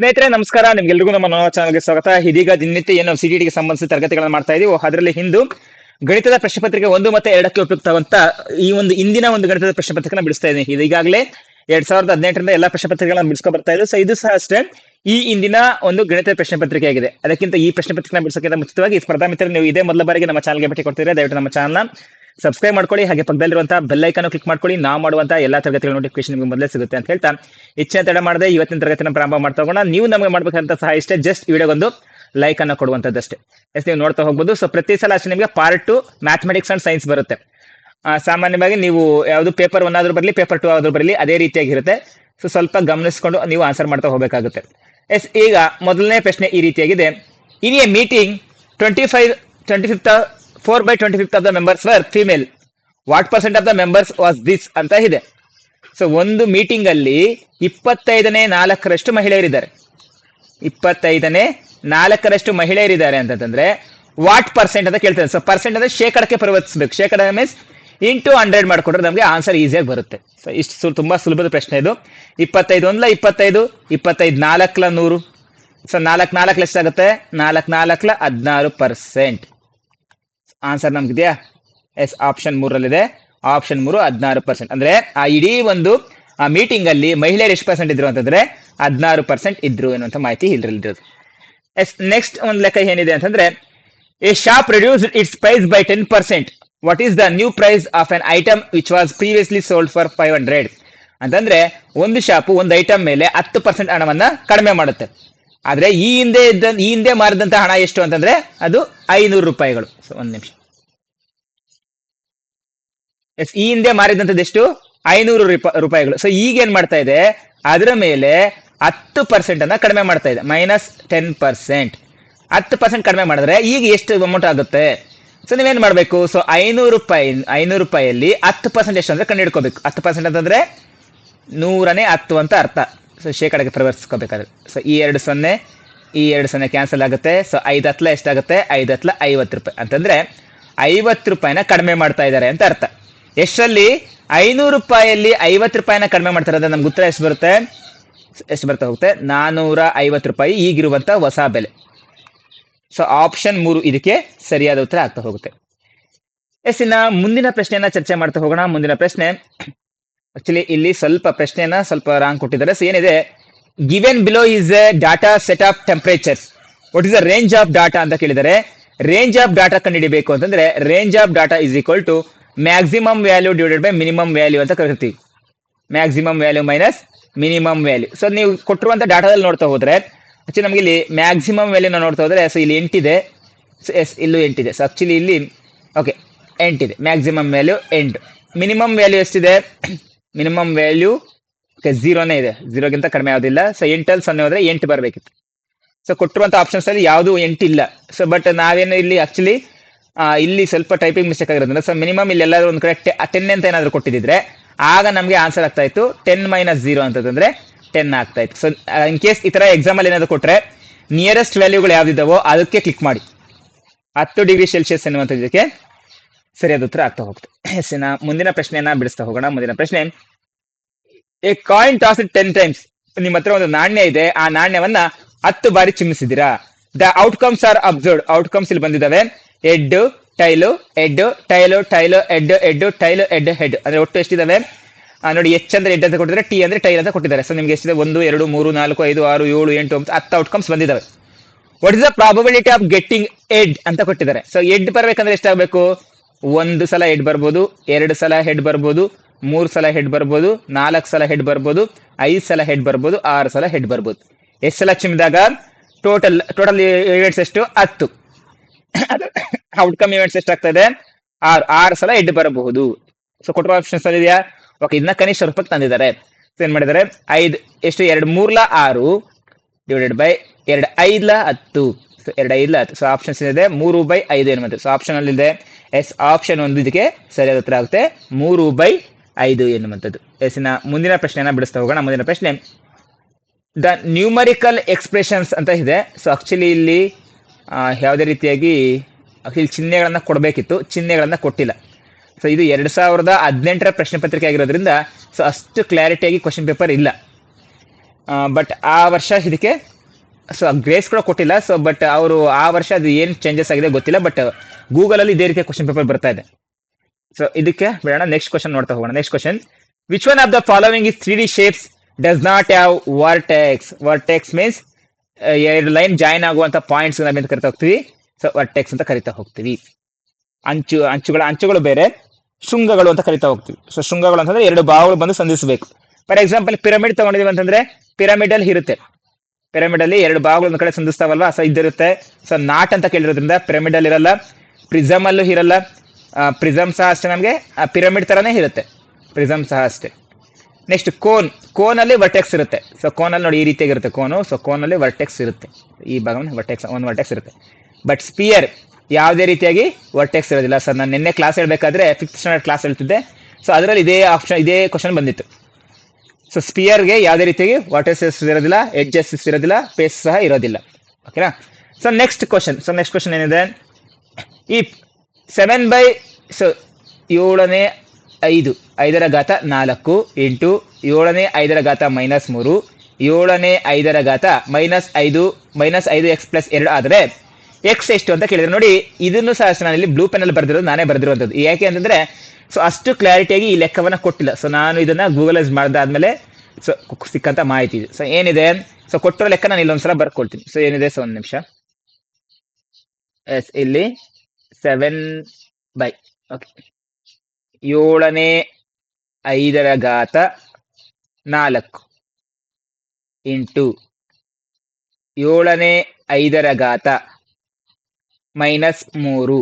ಸ್ನೇಹಿತರೆ, ನಮಸ್ಕಾರ. ನಿಮ್ಗೆಲ್ರಿಗೂ ನಮ್ಮ ನವ ಚಾನಲ್ಗೆ ಸ್ವಾಗತ. ಇದೀಗ ದಿನನಿತ್ಯ ಏನು ಸಿ ಗೆ ಸಂಬಂಧಿಸಿದ ತರಗತಿಗಳನ್ನು ಮಾಡ್ತಾ ಇದೀವಿ. ಅದರಲ್ಲಿ ಹಿಂದೂ ಗಣಿತದ ಪ್ರಶ್ನೆ ಪತ್ರಿಕೆ ಒಂದು ಮತ್ತೆ ಎರಡಕ್ಕೆ ಉಪಯುಕ್ತವಂತ ಈ ಒಂದು ಇಂದಿನ ಒಂದು ಗಣಿತದ ಪ್ರಶ್ನೆ ಪತ್ರಿಕೆನ ಬಿಡಿಸ್ತಾ ಇದ್ದೀನಿ ಇದು ಎರಡ್ ಸಾವಿರದ ಹದಿನೆಂಟರಿಂದ ಎಲ್ಲಾ ಪ್ರಶ್ನೆ ಪತ್ರಿಕೆಗಳನ್ನ ಬಿಡಿಸ್ಕೊ ಬರ್ತಾ ಇದ್ದು ಸೊ ಇದು ಸಹ ಅಷ್ಟೇ. ಈ ಇಂದಿನ ಒಂದು ಗಣಿತದ ಪ್ರಶ್ನೆ ಪತ್ರಿಕೆ ಆಗಿದೆ. ಅದಕ್ಕಿಂತ ಈ ಪ್ರಶ್ನೆ ಪತ್ರಿಕೆನ ಬಿಡಿಸೋಕ್ಕಿಂತ ಮುಂಚಿತವಾಗಿ ಸ್ಪರ್ಧಾ ಮಿತ್ರ ನೀವು ಇದೇ ಮೊದಲ ಬಾರಿಗೆ ನಮ್ಮ ಚಾನಲ್ಗೆ ಭೇಟಿ ಕೊಡ್ತೀರಾ ದಯವಿಟ್ಟು ನಮ್ಮ ಚಾನಲ್ನ ಸಬ್ಸ್ಕ್ರೈಬ್ ಮಾಡ್ಕೊಳ್ಳಿ, ಹಾಗೆ ಪಕ್ಕದಲ್ಲಿರುವಂತಹ ಬೆಲ್ ಐಕನ್ ಕ್ಲಿಕ್ ಮಾಡ್ಕೊಳ್ಳಿ. ನಾವು ಮಾಡುವಂತ ಎಲ್ಲಾ ತರಗತಿಗಳ ನೋಟಿಫಿಕೇಶನ್ ನಿಮಗೆ ಮೊದಲೇ ಸಿಗುತ್ತೆ ಅಂತ ಹೇಳ್ತಾ. ಇಚ್ಛೆ ತಡ ಮಾಡದೆ ಇವತ್ತಿನ ತರಗತಿನ ಪ್ರಾರಂಭ ಮಾಡ್ತಾ ಹೋಗೋಣ. ನೀವು ನಮಗೆ ಮಾಡಬೇಕಂತ ಸಹ ಇಷ್ಟೇ ಜಸ್ಟ್ ವಿಡಿಯೋಗೊಂದು ಲೈಕ್ ಅನ್ನ ಕೊಡುವಂತದ್ದಷ್ಟೇ. ಎಸ್ ನೀವು ನೋಡ್ತಾ ಹೋಗ್ಬೋದು. ಸೊ ಪ್ರತಿ ಸಲ ಅಷ್ಟೇ ನಿಮಗೆ part two mathematics and science ಬರುತ್ತೆ. ಸಾಮಾನ್ಯವಾಗಿ ನೀವು ಯಾವುದು ಪೇಪರ್ ಒನ್ ಆದ್ರೂ ಬರಲಿ ಪೇಪರ್ ಟು ಆದ್ರೂ ಬರಲಿ, ಅದೇ ರೀತಿಯಾಗಿರುತ್ತೆ ಸೊ ಸ್ವಲ್ಪ ಗಮನಿಸ್ಕೊಂಡು ನೀವು ಆನ್ಸರ್ ಮಾಡ್ತಾ ಹೋಗಬೇಕಾಗುತ್ತೆ. ಎಸ್ ಈಗ ಮೊದಲನೇ ಪ್ರಶ್ನೆ ಈ ರೀತಿಯಾಗಿದೆ. In a meeting twenty five twenty fifth four by twenty fifth of the members were female what percent of the members was this ಅಂತ ಇದೆ. ಸೊ ಒಂದು ಮೀಟಿಂಗ್ ಅಲ್ಲಿ ಇಪ್ಪತ್ತೈದನೇ ನಾಲ್ಕರಷ್ಟು ಮಹಿಳೆಯರಿದ್ದಾರೆ. ಇಪ್ಪತ್ತೈದನೇ ನಾಲ್ಕರಷ್ಟು ಮಹಿಳೆಯರಿದ್ದಾರೆ ಅಂತಂದ್ರೆ ವಾಟ್ ಪರ್ಸೆಂಟ್ ಅಂತ ಕೇಳ್ತಾರೆ ಸೊ ಪರ್ಸೆಂಟ್ ಅಂದ್ರೆ ಶೇಕಡಕ್ಕೆ ಪರಿವರ್ತಿಸಬೇಕು. ಶೇಕಡ ಮೀನ್ಸ್ ಇಂಟು ಹಂಡ್ರೆಡ್ ಮಾಡಿಕೊಂಡ್ರೆ ನಮಗೆ ಆನ್ಸರ್ ಈಸಿಯಾಗಿ ಬರುತ್ತೆ. ಸೊ ಇಷ್ಟು ತುಂಬಾ ಸುಲಭದ ಪ್ರಶ್ನೆ ಇದು. ಇಪ್ಪತ್ತೈದು ಒಂದ್ಲ ಇಪ್ಪತ್ತೈದು ಇಪ್ಪತ್ತೈದು ನಾಲ್ಕಲ ನೂರು. ಸೊ ನಾಲ್ಕು ನಾಲ್ಕು ಎಷ್ಟಾಗುತ್ತೆ ನಾಲ್ಕು ನಾಲ್ಕಲ ಹದಿನಾರು ಪರ್ಸೆಂಟ್ ಆನ್ಸರ್ ನಮ್ಗಿದೆಯಾ ಎಸ್ ಆಪ್ಷನ್ ಮೂರಲ್ಲಿದೆ. ಆಪ್ಷನ್ ಮೂರು, ಹದಿನಾರು ಪರ್ಸೆಂಟ್ ಅಂದ್ರೆ ಆ ಇಡೀ ಒಂದು, ಆ ಮೀಟಿಂಗ್ ಅಲ್ಲಿ ಮಹಿಳೆಯರು ಎಷ್ಟು ಪರ್ಸೆಂಟ್ ಇದ್ರು ಅಂತಂದ್ರೆ ಹದಿನಾರು ಪರ್ಸೆಂಟ್ ಇದ್ರು ಎನ್ನುವಂತ ಮಾಹಿತಿ ಇದ್ರಲ್ಲಿರೋದು ಎಸ್ ನೆಕ್ಸ್ಟ್ ಒಂದು ಲೆಕ್ಕ ಏನಿದೆ ಅಂತಂದ್ರೆ a shop reduce its price by ten percent what is the new price of an item which was previously sold for five hundred ಅಂತಂದ್ರೆ, ಒಂದು ಶಾಪು ಒಂದು ಐಟಮ್ ಮೇಲೆ ಹತ್ತು ಪರ್ಸೆಂಟ್ ಹಣವನ್ನ ಕಡಿಮೆ ಮಾಡುತ್ತೆ. ಆದ್ರೆ ಈ ಹಿಂದೆ ಇದ್ದ, ಈ ಹಿಂದೆ ಮಾರಿದಂತ ಹಣ ಎಷ್ಟು ಅಂತಂದ್ರೆ ಅದು ಐನೂರು ರೂಪಾಯಿಗಳು. ಒಂದ್ ನಿಮಿಷ. ಎಸ್ ಈ ಹಿಂದೆ ಮಾರಿದಂಥದ್ದು ಎಷ್ಟು? ಐನೂರು ರೂಪ- ರೂಪಾಯಿಗಳು. ಸೊ ಈಗ ಏನ್ ಮಾಡ್ತಾ ಇದೆ? ಅದರ ಮೇಲೆ ಹತ್ತು ಪರ್ಸೆಂಟ್ ಅನ್ನ ಕಡಿಮೆ ಮಾಡ್ತಾ ಇದೆ. ಮೈನಸ್ ಟೆನ್ ಪರ್ಸೆಂಟ್ ಹತ್ತು ಪರ್ಸೆಂಟ್ ಕಡಿಮೆ ಮಾಡಿದ್ರೆ ಈಗ ಎಷ್ಟು ಅಮೌಂಟ್ ಆಗುತ್ತೆ? ಸೊ ನೀವೇನ್ ಮಾಡ್ಬೇಕು? ಸೊ ಐನೂರು ರೂಪಾಯಿ, ಐನೂರು ರೂಪಾಯಿಯಲ್ಲಿ ಹತ್ತು ಪರ್ಸೆಂಟ್ ಎಷ್ಟು ಅಂದ್ರೆ ಕಂಡು ಹಿಡ್ಕೋಬೇಕು. ಹತ್ತು ಪರ್ಸೆಂಟ್ ಅಂತಂದ್ರೆ ನೂರನೇ ಹತ್ತು ಅಂತ ಅರ್ಥ. ಸೊ ಶೇಕಡಕ್ಕೆ ಪರಿವರ್ತಿಸ್ಕೋಬೇಕಾದ್ರೆ. ಸೊ ಈ ಎರಡು ಸೊನ್ನೆ, ಈ ಎರಡು ಸೊನ್ನೆ ಕ್ಯಾನ್ಸಲ್ ಆಗುತ್ತೆ. ಸೊ ಐದು ಹತ್ಲ ಎಷ್ಟಾಗುತ್ತೆ? ಐದು ಹತ್ಲ ಐವತ್ತು ರೂಪಾಯಿ. ಅಂತಂದ್ರೆ, ಐವತ್ತು ರೂಪಾಯಿನ ಕಡಿಮೆ ಮಾಡ್ತಾ ಇದ್ದಾರೆ ಅಂತ ಅರ್ಥ. ಎಷ್ಟರಲ್ಲಿ? ಐನೂರು ರೂಪಾಯಲ್ಲಿ ಐವತ್ತು ರೂಪಾಯಿನ ಕಡಿಮೆ ಮಾಡ್ತಾರೆ. ಅಂದ್ರೆ ನಮ್ಗೆ ಉತ್ತರ ಎಷ್ಟು ಬರುತ್ತೆ? ಎಷ್ಟು ಬರ್ತಾ ಹೋಗುತ್ತೆ? ನಾನ್ನೂರ ಐವತ್ತು ರೂಪಾಯಿ ಈಗಿರುವಂತ ಹೊಸ ಬೆಲೆ. ಸೊ ಆಪ್ಷನ್ ಮೂರು ಇದಕ್ಕೆ ಸರಿಯಾದ ಉತ್ತರ ಆಗ್ತಾ ಹೋಗುತ್ತೆ. ಎಸ್, ಇನ್ನ ಮುಂದಿನ ಪ್ರಶ್ನೆಯನ್ನ ಚರ್ಚೆ ಮಾಡ್ತಾ ಹೋಗೋಣ. ಮುಂದಿನ ಪ್ರಶ್ನೆ ಆಕ್ಚುಲಿ ಇಲ್ಲಿ ಸ್ವಲ್ಪ ಪ್ರಶ್ನೆಯನ್ನ ಸ್ವಲ್ಪ ರಾಂಗ್ ಕೊಟ್ಟಿದ್ದಾರೆ. ಸೊ ಏನಿದೆ? Given below is a data set of temperatures what is the range of data ಅಂತ ಕೇಳಿದರೆ ರೇಂಜ್ ಆಫ್ ಡಾಟಾ ಕಂಡುಹಿಡಿಬೇಕು ಅಂತಂದ್ರೆ range of data is equal to maximum value divided by minimum value ಅಂತ ಕರಿತೀವಿ maximum value minus minimum value so ನೀವು ಕೊಟ್ಟಿರುವಂತ ಡಾಟಾದಲ್ಲಿ ನೋಡ್ತಾ ಹೋದ್ರೆ ಆಕ್ಚುಲಿ ನಮಗೆ ಇಲ್ಲಿ ಮ್ಯಾಕ್ಸಿಮಮ್ ವ್ಯಾಲ್ಯೂ ನಾವು ನೋಡ್ತಾ ಹೋದ್ರೆ ಸೊ ಇಲ್ಲಿ ಎಂಟಿದೆ. ಎಸ್ ಇಲ್ಲೂ ಎಂಟಿದೆ. ಸೊ ಆಕ್ಚುಲಿ ಇಲ್ಲಿ ಓಕೆ ಎಂಟಿದೆ. ಮ್ಯಾಕ್ಸಿಮಮ್ ವ್ಯಾಲ್ಯೂ ಎಂಟು ಮಿನಿಮಮ್ ವ್ಯಾಲ್ಯೂ ಎಷ್ಟಿದೆ? ಮಿನಿಮಮ್ ವ್ಯಾಲ್ಯೂ ಓಕೆ ಝೀರೋನೇ ಇದೆ. ಝೀರೋಗಿಂತ ಕಡಿಮೆ ಯಾವುದಿಲ್ಲ ಸೊ ಎಂಟಲ್ಲಿ ಸೊನ್ನೆ ಹೋದ್ರೆ ಎಂಟು ಬರಬೇಕಿತ್ತು. ಸೊ ಕೊಟ್ಟಿರುವಂಥ ಆಪ್ಷನ್ಸ್ ಅಲ್ಲಿ ಯಾವುದು ಎಂಟಿಲ್ಲ ಸೊ ಬಟ್ ನಾವೇನು ಇಲ್ಲಿ ಆಕ್ಚುಲಿ ಇಲ್ಲಿ ಸ್ವಲ್ಪ ಟೈಪಿಂಗ್ ಮಿಸ್ಟೇಕ್ ಆಗಿರೋದ್ರಿಂದ ಸೊ ಮಿನಿಮಮ್ ಇಲ್ಲಿ ಎಲ್ಲಾದ್ರೂ ಒಂದು ಕಡೆ ಟೆನ್ ಅಂತ ಏನಾದರೂ ಕೊಟ್ಟಿದ್ರೆ ಆಗ ನಮಗೆ ಆನ್ಸರ್ ಆಗ್ತಾ ಇತ್ತು ಟೆನ್ ಮೈನಸ್ ಝೀರೋ ಅಂತಂದ್ರೆ ಟೆನ್ ಆಗ್ತಾ ಇತ್ತು. ಸೊ ಇನ್ ಕೇಸ್ ಈ ತರ ಎಕ್ಸಾಮ್ ಅಲ್ಲಿ ಏನಾದ್ರು ಕೊಟ್ರೆ ನಿಯರೆಸ್ಟ್ ವ್ಯಾಲ್ಯೂಗಳು ಯಾವ್ದಿದ್ದಾವೋ ಅದಕ್ಕೆ ಕ್ಲಿಕ್ ಮಾಡಿ. ಹತ್ತು ಡಿಗ್ರಿ ಸೆಲ್ಸಿಯಸ್ ಎನ್ನುವಂಥದ್ದಕ್ಕೆ ಸರಿಯಾದ ಉತ್ತರ ಆಗ್ತಾ ಹೋಗುತ್ತೆ. ಎಸ್ ಮುಂದಿನ ಪ್ರಶ್ನೆಯನ್ನ ಬಿಡಿಸ್ತಾ ಹೋಗೋಣ. ಮುಂದಿನ ಪ್ರಶ್ನೆ a coin toss ten times ನಿಮ್ಮ ಹತ್ರ ಒಂದು ನಾಣ್ಯ ಇದೆ. ಆ ನಾಣ್ಯವನ್ನ ಹತ್ತು ಬಾರಿ ಚಿಮ್ಮಿಸಿದಿರಾ the outcomes are absurd outcomes ಇಲ್ಲಿ ಬಂದಿದ್ದಾವೆ. Head tail head tail tail head head tail head head ಅಂದ್ರೆ ಒಟ್ಟು ಎಷ್ಟಿದಾವೆ? ನೋಡಿ ಎಚ್ ಅಂದ್ರೆ ಎಡ್ ಅಂತ ಕೊಟ್ಟಿದ್ದಾರೆ. ಟಿ ಅಂದ್ರೆ ಟೈಲ್ ಅಂತ ಕೊಟ್ಟಿದ್ದಾರೆ. ಸೊ ನಿಮ್ಗೆ ಎಷ್ಟಿದೆ? ಒಂದು, ಎರಡು, ಮೂರು, ನಾಲ್ಕು, ಐದು, ಆರು, ಏಳು, ಎಂಟು, ಒಂಬತ್ತು, ಹತ್ತು ಔಟ್ಕಮ್ಸ್ ಬಂದಿದ್ದಾವೆ. What is the probability of getting head ಅಂತ ಕೊಟ್ಟಿದ್ದಾರೆ. ಸೊ ಎಡ್ ಬರ್ಬೇಕಂದ್ರೆ ಎಷ್ಟಾಗಬೇಕು? ಒಂದು ಸಲ ಹೆಡ್ ಬರ್ಬೋದು, ಎರಡು ಸಲ ಹೆಡ್ ಬರ್ಬೋದು, ಮೂರು ಸಲ ಹೆಡ್ ಬರ್ಬೋದು, ನಾಲ್ಕು ಸಲ ಹೆಡ್ ಬರ್ಬೋದು, ಐದು ಸಲ ಹೆಡ್ ಬರ್ಬೋದು, ಆರು ಸಲ ಹೆಡ್ ಬರ್ಬೋದು. ಎಷ್ಟು ಸಲ ಚಿಮ್ಮಿದಾಗ ಟೋಟಲ್ ಟೋಟಲ್ ಇವೆಂಟ್ಸ್ ಎಷ್ಟು? ಹತ್ತು. ಔಟ್ಕಮ್ ಇವೆಂಟ್ಸ್ ಎಷ್ಟು ಇದೆ ಆರು ಆರು ಸಲ ಹೆಡ್ ಬರಬಹುದು. ಸೊ ಕೊಟ್ಟಿರೋ ಆಪ್ಷನ್ಸ್ ಇದೆಯಾ? ಓಕೆ ಇದನ್ನ ಕನಿಷ್ಠ ರೂಪಕ್ಕೆ ತಂದಿದ್ದಾರೆ. ಸೊ ಏನ್ ಮಾಡಿದ್ದಾರೆ? ಐದು, ಎಷ್ಟು? ಎರಡು ಮೂರ್ಲ ಆರು ಡಿವೈಡೆಡ್ ಬೈ ಎರಡು ಐದ್ಲ ಹತ್ತು. ಸೊ ಎರಡು ಐದ್ಲ ಹತ್ತು. ಸೊ ಆಪ್ಷನ್ಸ್ ಇದೆ ಮೂರು ಬೈ ಐದು ಏನ್ ಮತ್ತೆ ಸೊ ಆಪ್ಷನ್ ಅಲ್ಲಿ ಇದೆ ಎಸ್ ಆಪ್ಷನ್ ಒಂದು ಇದಕ್ಕೆ ಸರಿಯಾದ ಉತ್ತರ ಆಗುತ್ತೆ. ಮೂರು ಬೈ ಐದು ಎನ್ನುವಂಥದ್ದು. ಎಸ್ ಇನ್ನ ಮುಂದಿನ ಪ್ರಶ್ನೆಯನ್ನ ಬಿಡಿಸ್ತಾ ಹೋಗೋಣ. ಮುಂದಿನ ಪ್ರಶ್ನೆ. ದ ನ್ಯೂಮರಿಕಲ್ ಎಕ್ಸ್ಪ್ರೆಷನ್ಸ್ ಅಂತ ಇದೆ. ಸೊ ಆಕ್ಚುಲಿ ಇಲ್ಲಿ ಯಾವುದೇ ರೀತಿಯಾಗಿ ಇಲ್ಲಿ ಚಿಹ್ನೆಗಳನ್ನು ಕೊಡಬೇಕಿತ್ತು. ಚಿಹ್ನೆಗಳನ್ನು ಕೊಟ್ಟಿಲ್ಲ. ಸೊ ಇದು ಎರಡು ಸಾವಿರದ ಹದಿನೆಂಟರ ಪ್ರಶ್ನೆ ಪತ್ರಿಕೆ ಆಗಿರೋದ್ರಿಂದ ಸೊ ಅಷ್ಟು ಕ್ಲಾರಿಟಿಯಾಗಿ ಕ್ವಶನ್ ಪೇಪರ್ ಇಲ್ಲ. ಬಟ್ ಆ ವರ್ಷ ಇದಕ್ಕೆ ಸೊ ಗ್ರೇಸ್ ಕೂಡ ಕೊಟ್ಟಿಲ್ಲ. ಸೊ ಬಟ್ ಅವರು ಆ ವರ್ಷ ಅದು ಏನು ಚೇಂಜಸ್ ಆಗಿದೆ ಗೊತ್ತಿಲ್ಲ. ಬಟ್ ಗೂಗಲಲ್ಲಿ ಇದೇ ರೀತಿಯ ಕ್ವಶನ್ ಪೇಪರ್ ಬರ್ತಾ ಇದೆ. ಸೊ ಇದಕ್ಕೆ ಬೇಡ ನೆಕ್ಸ್ಟ್ ಕ್ವಶನ್ ನೋಡ್ತಾ ಹೋಗೋಣ. Next question which one of the following is three D shapes does not have vertex vertex means ಎರಡು ಲೈನ್ ಜಾಯಿನ್ ಆಗುವಂತ ಪಾಯಿಂಟ್ಸ್ ನಾವೇನು ಕರಿತಾ ಹೋಗ್ತೀವಿ. ಸೊ ವರ್ಟೆಕ್ಸ್ ಅಂತ ಕರಿತಾ ಹೋಗ್ತೀವಿ. ಅಂಚು, ಅಂಚುಗಳ, ಅಂಚುಗಳು ಬೇರೆ, ಶೃಂಗಗಳು ಅಂತ ಕರಿತಾ ಹೋಗ್ತೀವಿ. ಸೊ ಶೃಂಗಗಳು ಅಂತಂದ್ರೆ ಎರಡು ಭಾವಗಳು ಬಂದು ಸಂಧಿಸಬೇಕು. ಫಾರ್ ಎಕ್ಸಾಂಪಲ್ ಪಿರಮಿಡ್ ತಗೊಂಡಿದೀವಿ ಅಂತಂದ್ರೆ ಪಿರಮಿಡ್ ಅಲ್ಲಿ ಇರುತ್ತೆ. ಪಿರಮಿಡ್ ಅಲ್ಲಿ ಎರಡು ಭಾಗಗಳು ಒಂದ್ ಕಡೆ ಸಂಧಿಸ್ತಾವಲ್ವಾ? ಸೊ ಇದ್ದಿರುತ್ತೆ ಸೊ ನಾಟ್ ಅಂತ ಕೇಳಿರೋದ್ರಿಂದ ಪಿರಮಿಡ್ ಅಲ್ಲಿ ಇರಲ್ಲ. ಪ್ರಿಸಮ್ ಅಲ್ಲೂ ಇರಲ್ಲ. ಪ್ರಿಸಮ್ ಸಹ ಅಷ್ಟೇ ನಮಗೆ. ಪಿರಮಿಡ್ ಥರನೇ ಇರುತ್ತೆ. ಪ್ರಿಸಮ್ ಸಹ ಅಷ್ಟೇ. ನೆಕ್ಸ್ಟ್ ಕೋನ್ ಕೋನ್ ಅಲ್ಲಿ ವರ್ಟೆಕ್ಸ್ ಇರುತ್ತೆ. ಸೊ ಕೋನ್ ಅಲ್ಲಿ ನೋಡಿ ಈ ರೀತಿಯಾಗಿರುತ್ತೆ ಕೋನು ಸೊ ಕೋನ್ ಅಲ್ಲಿ ವರ್ಟೆಕ್ಸ್ ಇರುತ್ತೆ. ಈ ಭಾಗವನ್ನು ವರ್ಟೆಕ್ಸ್ ಒಂದು ವರ್ಟೆಕ್ಸ್ ಇರುತ್ತೆ. ಬಟ್ ಸ್ಪಿಯರ್ ಯಾವುದೇ ರೀತಿಯಾಗಿ ವರ್ಟೆಕ್ಸ್ ಇರೋದಿಲ್ಲ. ಸರ್ ನಾನು ನಿನ್ನೆ ಕ್ಲಾಸ್ ಹೇಳಬೇಕಾದ್ರೆ ಫಿಫ್ತ್ ಸ್ಟ್ಯಾಂಡರ್ಡ್ ಕ್ಲಾಸ್ ಹೇಳ್ತಿದ್ದೆ. ಸೊ ಅದರಲ್ಲಿ ಇದೇ ಆಪ್ಷನ್ ಇದೇ ಕ್ವಶನ್ ಬಂದಿತ್ತು. ಸೊ ಸ್ಪಿಯರ್ಗೆ ಯಾವುದೇ ರೀತಿಯಾಗಿ ವರ್ಟೆಕ್ಸ್ ಇರೋದಿಲ್ಲ ಎಡ್ಜಸ್ ಇರೋದಿಲ್ಲ ಪೇಸ್ ಸಹ ಇರೋದಿಲ್ಲ. ಓಕೆನಾ so next question so next question ಏನಿದೆ? ಈ ಸೆವೆನ್ ಬೈ ಸೊ ಏಳನೇ ಐದು, ಐದರ ಘಾತ ನಾಲ್ಕು ಎಂಟು ಏಳನೇ ಐದರ ಘಾತ ಮೈನಸ್ ಮೂರು, ಏಳನೇ ಐದರ ಘಾತ ಮೈನಸ್ ಐದು ಮೈನಸ್ ಐದು ಎಕ್ಸ್ ಪ್ಲಸ್ ಎರಡು ಆದರೆ ಎಕ್ಸ್ ಎಷ್ಟು ಅಂತ ಕೇಳಿದ್ರೆ ನೋಡಿ, ಇದನ್ನು ಸಹ ನಾನು ಇಲ್ಲಿ ಬ್ಲೂ ಪೆನ್ನಲ್ಲಿ ಬರೆದಿರೋದು, ನಾನೇ ಬರೆದಿರುವಂಥದ್ದು. ಯಾಕೆ ಅಂತಂದ್ರೆ ಸೊ ಅಷ್ಟು ಕ್ಲಾರಿಟಿಯಾಗಿ ಈ ಲೆಕ್ಕವನ್ನ ಕೊಟ್ಟಿಲ್ಲ. ಸೊ ನಾನು ಇದನ್ನ ಗೂಗಲೈಸ್ ಮಾಡಿದಾದ್ಮೇಲೆ ಸೊ ಸಿಕ್ಕಂತ ಮಾಹಿತಿ ಇದೆ. ಸೊ ಏನಿದೆ? ಸೊ ಕೊಟ್ಟಿರೋ ಲೆಕ್ಕ ನಾನು ಇಲ್ಲೊಂದ್ಸಲ ಬರ್ಕೊಳ್ತೀನಿ. ಸೊ ಏನಿದೆ? ಸೊ ಒಂದು ನಿಮಿಷ. ಎಸ್, ಇಲ್ಲಿ. ಸೆವೆನ್ ಬೈ ಓಕೆ ಏಳನೇ ಐದರ ಘಾತ ನಾಲ್ಕು ಇಂಟು ಏಳನೇ ಐದರ ಘಾತ ಮೈನಸ್ ಮೂರು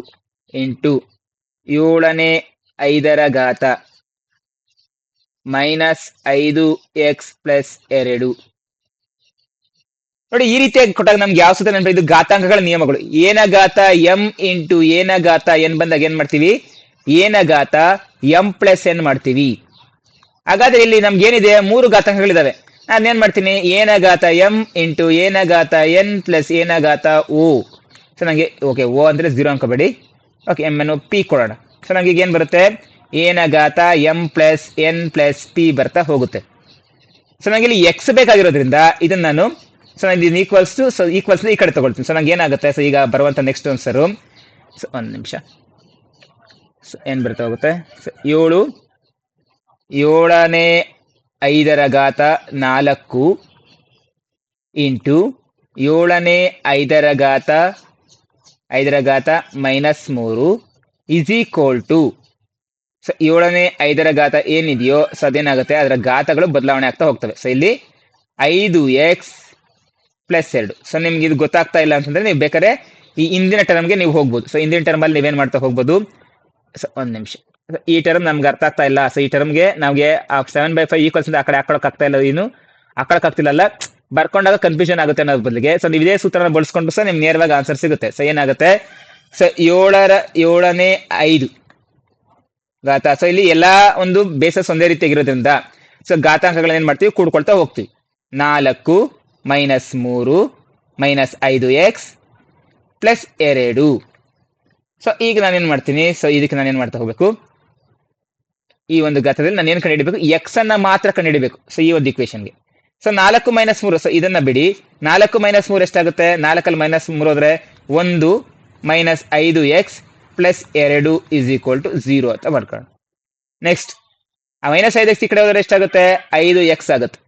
ಇಂಟು ಏಳನೇ ಐದರ ಘಾತ ಮೈನಸ್ ಐದು ಎಕ್ಸ್ ಪ್ಲಸ್ ಎರಡು ನೋಡಿ, ಈ ರೀತಿಯಾಗಿ ಕೊಟ್ಟಾಗ ನಮ್ಗೆ ಯಾವ ಸೂತ್ರ ನೆನಪಿದ್ದು ಘಾತಾಂಕಗಳ ನಿಯಮಗಳು. ಏನ ಘಾತ ಎಂ ಇಂಟು ಏನ ಘಾತ ಎನ್ ಬಂದಾಗ ಏನ್ ಮಾಡ್ತೀವಿ? ಏನ ಘಾತ ಎಂ ಪ್ಲಸ್ ಎನ್ ಮಾಡ್ತೀವಿ. ಹಾಗಾದ್ರೆ ಇಲ್ಲಿ ನಮ್ಗೆ ಏನಿದೆ? ಮೂರು ಘಾತಾಂಕಗಳಿದಾವೆ. ನಾನು ಏನ್ ಮಾಡ್ತೀನಿ? ಏನ ಘಾತ ಎಂ ಇಂಟು ಏನ ಘಾತ ಎನ್ ಪ್ಲಸ್ ಏನ ಘಾತ ಓ. ಸೊ ನಂಗೆ, ಓಕೆ, ಓ ಅಂದ್ರೆ ಜೀರೋ ಅನ್ಕೋಬೇಡಿ. ಓಕೆ ಎಂ ಎನ್ ಪಿ ಕೊಡೋಣ. ಸೊ ನಂಗೆ ಈಗ ಏನ್ ಬರುತ್ತೆ? ಏನ ಘಾತ M plus N plus P ಬರ್ತಾ ಹೋಗುತ್ತೆ. ಸೊ ನಂಗೆ ಇಲ್ಲಿ ಎಕ್ಸ್ ಬೇಕಾಗಿರೋದ್ರಿಂದ ಇದನ್ನ ನಾನು ಸೊ ನಾನು ಇದನ್ನ ಈಕ್ವಲ್ಸ್ ಟು ಸೊ ಈಕ್ವಲ್ಸ್ ಈ ಕಡೆ ತಗೊಳ್ತೀನಿ. ಸೊ ನಂಗೆ ಏನಾಗುತ್ತೆ? ಸೊ ಈಗ ಬರುವಂತ ನೆಕ್ಸ್ಟ್ ಆನ್ಸರು ಸೊ ಒಂದು ನಿಮಿಷ. ಸೊ ಏನು ಬರ್ತಾ ಹೋಗುತ್ತೆ? ಸೊ ಏಳು, ಏಳನೇ ಐದರ ಘಾತ ನಾಲ್ಕು ಇಂಟು ಏಳನೇ ಐದರ ಘಾತ ಐದರ ಘಾತ ಮೈನಸ್ ಮೂರು ಇಸ್ ಈಕ್ವಲ್ ಟು ಸೊ ಏಳನೇ ಐದರ ಘಾತ ಏನಿದೆಯೋ ಸೊ ಅದೇನಾಗುತ್ತೆ? ಅದರ ಘಾತಗಳು ಬದಲಾವಣೆ ಆಗ್ತಾ ಹೋಗ್ತವೆ. ಸೊ ಇಲ್ಲಿ ಐದು ಎಕ್ಸ್ ಪ್ಲಸ್ ಎರಡು. ಸೊ ನಿಮ್ಗೆ ಇದು ಗೊತ್ತಾಗ್ತಾ ಇಲ್ಲ ಅಂತಂದ್ರೆ ನೀವು ಬೇಕಾದ್ರೆ ಈ ಹಿಂದಿನ ಟರ್ಮ್ಗೆ ನೀವು ಹೋಗ್ಬೋದು. ಸೊ ಹಿಂದಿನ ಟರ್ಮಲ್ಲಿ ನೀವೇನ್ ಮಾಡ್ತಾ ಹೋಗ್ಬೋದು? ಒಂದ್ ನಿಮಿಷ. ಈ ಟರ್ಮ್ ನಮ್ಗೆ ಅರ್ಥ ಆಗ್ತಾ ಇಲ್ಲ. ಸೊ ಈ ಟರ್ಮ್ಗೆ ನಮ್ಗೆ ಸೆವೆನ್ ಬೈ ಫೈವ್ ಈಕ್ವಲ್ಸ್ ಆ ಕಡೆ ಹಾಕೊಳಕ್ ಆಗ್ತಾ ಇಲ್ಲ ಏನು? ಹಾಕೊಳಕ್ ಆಗ್ತಿಲ್ಲಲ್ಲ ಬರ್ಕೊಂಡಾಗ ಕನ್ಫ್ಯೂಷನ್ ಆಗುತ್ತೆ ಅನ್ನೋದ್ರ ಬದಲಿಗೆ. ಸೊ ನೀವು ಇದೇ ಸೂತ್ರನ ಬಳಸ್ಕೊಂಡು ಸಹ ನಿಮ್ಗೆ ನೇರವಾಗಿ ಆನ್ಸರ್ ಸಿಗುತ್ತೆ. ಸೊ ಏನಾಗುತ್ತೆ? ಸೊ ಏಳರ, ಏಳನೇ ಐದು. ಗಾತ ಸೊ ಇಲ್ಲಿ ಎಲ್ಲಾ ಒಂದು ಬೇಸಸ್ ಒಂದೇ ರೀತಿಯಾಗಿರೋದ್ರಿಂದ ಸೊ ಗಾತಾಂಕಗಳನ್ನ ಏನ್ ಮಾಡ್ತೀವಿ? ಕೂಡ್ಕೊಳ್ತಾ ಹೋಗ್ತೀವಿ. ನಾಲ್ಕು ಮೈನಸ್ ಮೂರು, ಮೈನಸ್ ಐದು ಎಕ್ಸ್, ಪ್ಲಸ್ ಎರಡು. ಸೊ ಈಗ ನಾನೇನು ಮಾಡ್ತೀನಿ? ಸೊ ಇದಕ್ಕೆ ನಾನೇನು ಮಾಡ್ತಾ ಹೋಗ್ಬೇಕು? ಈ ಒಂದು ಗತದಲ್ಲಿ ನಾನು ಏನು ಕಂಡುಹಿಡಬೇಕು? ಎಕ್ಸ್ ಅನ್ನ ಮಾತ್ರ ಕಂಡುಹಿಡಬೇಕು. ಸೊ ಈ ಒಂದು ಇಕ್ವೇಶನ್ಗೆ ಸೊ ನಾಲ್ಕು ಮೈನಸ್ ಮೂರು. ಸೊ ಇದನ್ನ ಬಿಡಿ. ನಾಲ್ಕು ಮೈನಸ್ ಮೂರು ಎಷ್ಟಾಗುತ್ತೆ? ನಾಲ್ಕಲ್ಲಿ ಮೈನಸ್ ಮೂರು ಹೋದ್ರೆ ಒಂದು ಮೈನಸ್ ಐದು ಎಕ್ಸ್ ಪ್ಲಸ್ ಎರಡು ಇಸ್ ಈಕ್ವಲ್ ಟು ಜೀರೋ ಅಂತ ಮಾಡ್ಕೊಳ್ಳೋಣ. ನೆಕ್ಸ್ಟ್ ಆ ಮೈನಸ್ ಐದು ಎಕ್ಸ್ ಈ ಕಡೆ ಹೋದ್ರೆ ಎಷ್ಟಾಗುತ್ತೆ? ಐದು ಎಕ್ಸ್ ಆಗುತ್ತೆ.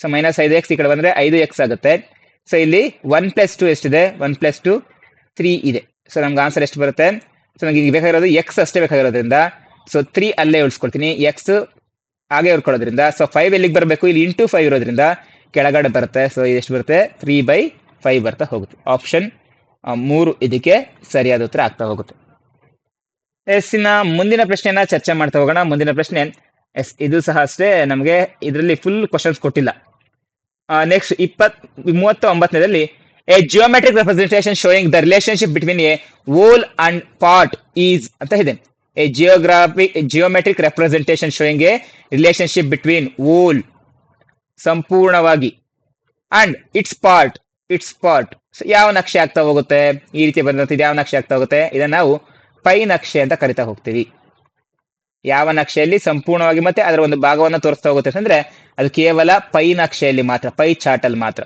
ಸೊ ಮೈನಸ್ ಐದು ಎಕ್ಸ್ ಈ ಕಡೆ ಬಂದ್ರೆ ಐದು ಎಕ್ಸ್ ಆಗುತ್ತೆ. ಸೊ ಇಲ್ಲಿ ಒನ್ ಪ್ಲಸ್ ಟು ಎಷ್ಟಿದೆ? ಒನ್ ಪ್ಲಸ್ ಟು ತ್ರೀ ಇದೆ. ಸೊ ನಮ್ಗೆ ಆನ್ಸರ್ ಎಷ್ಟು ಬರುತ್ತೆ? ಸೊ ನನಗೆ ಈಗ ಬೇಕಾಗಿರೋದು ಎಕ್ಸ್ ಅಷ್ಟೇ ಬೇಕಾಗಿರೋದ್ರಿಂದ. ಸೊ ತ್ರೀ ಅಲ್ಲೇ ಉಳಿಸ್ಕೊಳ್ತೀನಿ ಎಕ್ಸ್ ಹಾಗೆ ಉಳ್ಕೊಳ್ಳೋದ್ರಿಂದ. ಸೊ ಫೈವ್ ಎಲ್ಲಿಗೆ ಬರಬೇಕು? ಇಲ್ಲಿ ಇಂಟು ಫೈವ್ ಇರೋದ್ರಿಂದ ಕೆಳಗಡೆ ಬರುತ್ತೆ. ಸೊ ಎಷ್ಟು ಬರುತ್ತೆ? ತ್ರೀ ಬೈ ಫೈವ್ ಬರ್ತಾ ಹೋಗುತ್ತೆ. ಆಪ್ಷನ್ ಮೂರು ಇದಕ್ಕೆ ಸರಿಯಾದ ಉತ್ತರ ಆಗ್ತಾ ಹೋಗುತ್ತೆ. ಎಸ್, ಇನ್ನ ಮುಂದಿನ ಪ್ರಶ್ನೆಯನ್ನ ಚರ್ಚೆ ಮಾಡ್ತಾ ಹೋಗೋಣ. ಮುಂದಿನ ಪ್ರಶ್ನೆ ಎಸ್, ಇದು ಸಹ ಅಷ್ಟೇ. ನಮಗೆ ಇದರಲ್ಲಿ ಫುಲ್ ಕ್ವಶನ್ಸ್ ಕೊಟ್ಟಿಲ್ಲ. ನೆಕ್ಸ್ಟ್ ಇಪ್ಪತ್, ಮೂವತ್ತ, ಒಂಬತ್ತನೇದಲ್ಲಿ a geometric representation showing the relationship between a whole and part is ಅಂತ ಇದೆ a geography geometric representation showing a relationship between whole ಸಂಪೂರ್ಣವಾಗಿ and its part its part ಯಾವ ನಕ್ಷೆ ಆಗ್ತಾ ಹೋಗುತ್ತೆ? ಈ ರೀತಿ ಬಂದಂತ ಯಾವ ನಕ್ಷೆ ಆಗ್ತಾ ಹೋಗುತ್ತೆ? ಇದನ್ನ ನಾವು ಪೈ ನಕ್ಷೆ ಅಂತ ಕರಿತಾ ಹೋಗ್ತೀವಿ. ಯಾವ ನಕ್ಷೆಯಲ್ಲಿ ಸಂಪೂರ್ಣವಾಗಿ ಮತ್ತೆ ಅದರ ಒಂದು ಭಾಗವನ್ನ ತೋರಿಸ್ತಾ ಹೋಗುತ್ತೆ ಅಂದ್ರೆ ಅದು ಕೇವಲ ಪೈ ನಕ್ಷೆಯಲ್ಲಿ ಮಾತ್ರ, ಪೈ ಚಾರ್ಟ್ ಅಲ್ಲಿ ಮಾತ್ರ.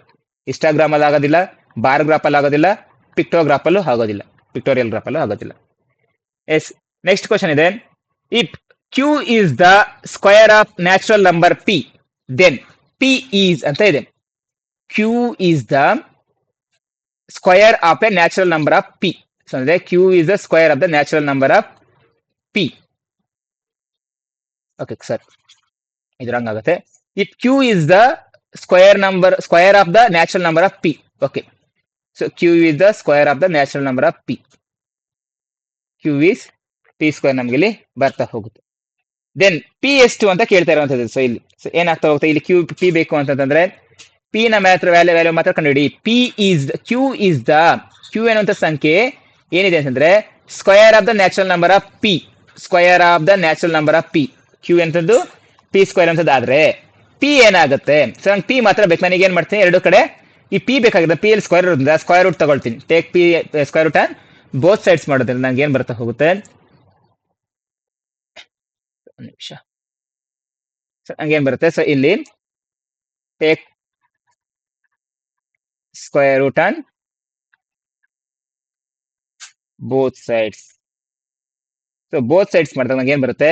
ಇನ್ಸ್ಟಾಗ್ರಾಮ್ ಅಲ್ಲಿ ಆಗೋದಿಲ್ಲ ಬಾರ್ ಗ್ರಾಫ್ ಅಲ್ಲಿ ಆಗೋದಿಲ್ಲ ಪಿಕ್ಟೋಗ್ರಾಫ್ ಅಲ್ಲೂ ಆಗೋದಿಲ್ಲ, ಪಿಕ್ಟೋರಿಯಲ್ ಗ್ರಾಫ್ ಅಲ್ಲೂ ಆಗೋದಿಲ್ಲ. ಎಸ್, ನೆಕ್ಸ್ಟ್ ಕ್ವಶನ್ ಇದೆ. If Q is the square of natural number P then P is ಅಂತ ಇದೆ. Q is the square of a natural number of P ಅಂದ್ರೆ Q is the square of the natural number of P okay sir. ಇದು wrong ಆಗುತ್ತೆ if Q is the square number square of the natural number of P okay so Q is the square of the natural number of P Q is P square ನಮ್ಗೆ ಇಲ್ಲಿ ಬರ್ತಾ ಹೋಗುತ್ತೆ. Then P ಎಷ್ಟು ಅಂತ ಕೇಳ್ತಾ ಇರುವಂತದ್ದು so ಇಲ್ಲಿ so ಏನಾಗ್ತಾ ಹೋಗುತ್ತೆ? ಇಲ್ಲಿ ಕ್ಯೂ ಪಿ ಬೇಕು ಅಂತಂದ್ರೆ ಪಿ ನ ಮಾತ್ರ ವ್ಯಾಲ್ಯೂ ವ್ಯಾಲ್ಯೂ ಮಾತ್ರ ಕಂಡುಹಿಡಿ. P is Q is the Q ಎನ್ನುವಂತ ಸಂಖ್ಯೆ ಏನಿದೆ ಅಂತಂದ್ರೆ square of the natural number of P square of the natural number of P Q ಎಂಥದ್ದು ಪಿ ಸ್ಕ್ವೇರ್ ಅಂತದ್ದು ಆದ್ರೆ ಪಿ ಏನಾಗುತ್ತೆ? ಸೊ ನಂಗೆ ಪಿ ಮಾತ್ರ ಬೇಕು. ನನಗೆ ಏನ್ ಮಾಡ್ತೀನಿ? ಎರಡು ಕಡೆ ಈ ಪಿ ಬೇಕಾಗಿದೆ. P L square root square root ತಗೊಳ್ತೀನಿ. Take P square root on both sides ಮಾಡೋದ್ರಿಂದ ನಂಗೆ ಏನ್ ಬರ್ತಾ ಹೋಗುತ್ತೆ? ನಿಮಿಷ. ಹಂಗೇನ್ ಬರುತ್ತೆ? ಸೊ ಇಲ್ಲಿ take square root on both sides so both sides ಮಾಡಿದಾಗ ನಂಗೆ ಏನ್ ಬರುತ್ತೆ?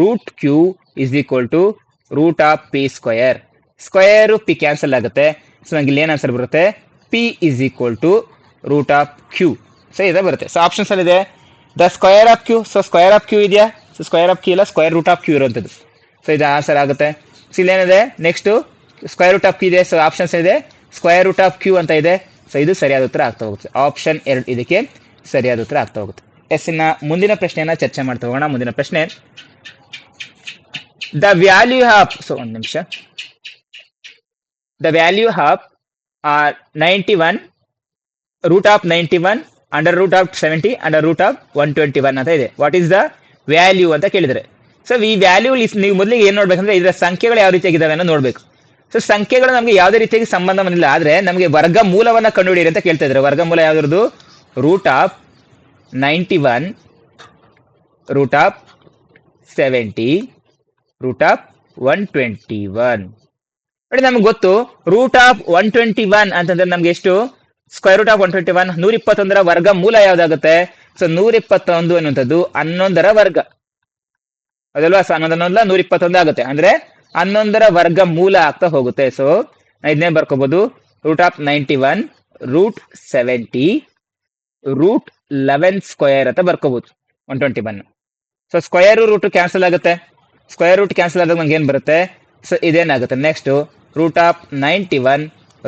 Root Q is equal to root of P square square P cancel ಆಗುತ್ತೆ. ಸೊ ನಂಗೆ ಇಲ್ಲಿ ಏನು ಆನ್ಸರ್ ಬರುತ್ತೆ? P is equal to root of Q so ಇದೆ ಬರುತ್ತೆ. ಸೊ ಆಪ್ಷನ್ಸ್ ಅಲ್ಲಿ ಇದೆ. The square of Q so square of Q ಇದೆಯಾ? ಸೊ ಸ್ಕ್ವಯರ್ ಆಫ್ ಕ್ಯೂ ಇಲ್ಲ ಸ್ಕ್ವಯರ್ ರೂಟ್ ಆಫ್ ಕ್ಯೂ ಇರುವಂಥದ್ದು. ಸೊ ಇದು ಆನ್ಸರ್ ಆಗುತ್ತೆ. So ಇಲ್ಲೇನಿದೆ next square root of Q ಇದೆ. ಸೊ ಆಪ್ಷನ್ಸ್ ಇದೆ. ಸ್ಕ್ವಯರ್ ರೂಟ್ ಆಫ್ ಕ್ಯೂ ಅಂತ ಇದೆ. ಸೊ ಇದು ಸರಿಯಾದ ಉತ್ತರ ಆಗ್ತಾ ಹೋಗುತ್ತೆ. ಆಪ್ಷನ್ ಎರಡು ಇದಕ್ಕೆ ಸರಿಯಾದ ಉತ್ತರ ಆಗ್ತಾ ಹೋಗುತ್ತೆ. ಎಸ್, ಇನ್ನ ಮುಂದಿನ ಪ್ರಶ್ನೆಯನ್ನ ಚರ್ಚೆ ಮಾಡ್ತಾ ಹೋಗೋಣ. ಮುಂದಿನ ಪ್ರಶ್ನೆ ದ ವ್ಯಾಲ್ಯೂ ಆಫ್ ಸೊ ಒಂದು ನಿಮಿಷ the value of ninety one root of ninety one under root of seventy under root of one twenty one ಅಂತ ಇದೆ. ವಾಟ್ ಈಸ್ ದ ವ್ಯಾಲ್ಯೂ ಅಂತ ಕೇಳಿದರೆ. ಸೊ ಈ ವ್ಯಾಲ್ಯೂ ನೀವು ಮೊದಲಿಗೆ ಏನ್ ನೋಡ್ಬೇಕಂದ್ರೆ ಇದರ ಸಂಖ್ಯೆಗಳು ಯಾವ ರೀತಿಯಾಗಿದ್ದಾವೆ ಅನ್ನೋ ನೋಡ್ಬೇಕು. ಸೊ ಸಂಖ್ಯೆಗಳು ನಮಗೆ ಯಾವುದೇ ರೀತಿಯಾಗಿ ಸಂಬಂಧ ಬಂದಿಲ್ಲ ಆದ್ರೆ ನಮಗೆ ವರ್ಗ ಮೂಲವನ್ನು ಕಂಡುಹಿಡಿಯಿರಿ ಅಂತ ಕೇಳ್ತಾ ಇದ್ದಾರೆ ವರ್ಗಮೂಲ ಯಾವ್ದು root of ninety one root of seventy root of one twenty one ನಮ್ಗೆ ಗೊತ್ತು root of one twenty one ಅಂತಂದ್ರೆ ನಮ್ಗೆ ಎಷ್ಟು? Square root of one twenty one ನೂರ ಇಪ್ಪತ್ತೊಂದರ ವರ್ಗ ಮೂಲ ಯಾವ್ದಾಗುತ್ತೆ? ಸೊ ನೂರ ಇಪ್ಪತ್ತೊಂದು ಅನ್ನುವಂಥದ್ದು ಹನ್ನೊಂದರ ವರ್ಗ. ಅದಲ್ವಾ? ಸೊ ಹನ್ನೊಂದಲ್ಲ ನೂರ ಇಪ್ಪತ್ತೊಂದು ಆಗುತ್ತೆ. ಅಂದ್ರೆ ಹನ್ನೊಂದರ ವರ್ಗ ಮೂಲ ಆಗ್ತಾ ಹೋಗುತ್ತೆ. ಸೊ ಇದನ್ನೇ ಬರ್ಕೋಬಹುದು root of ninety one root seventy root eleven square ಅಂತ ಬರ್ಕೋಬಹುದು one twenty one so square root cancel ಆಗುತ್ತೆ. ಸ್ಕ್ವೇರ್ ರೂಟ್ ಕ್ಯಾನ್ಸಲ್ ಆದಾಗ ನಂಗೆ ಏನು ಬರುತ್ತೆ? So ಇದೇನಾಗುತ್ತೆ? Next root of ninety one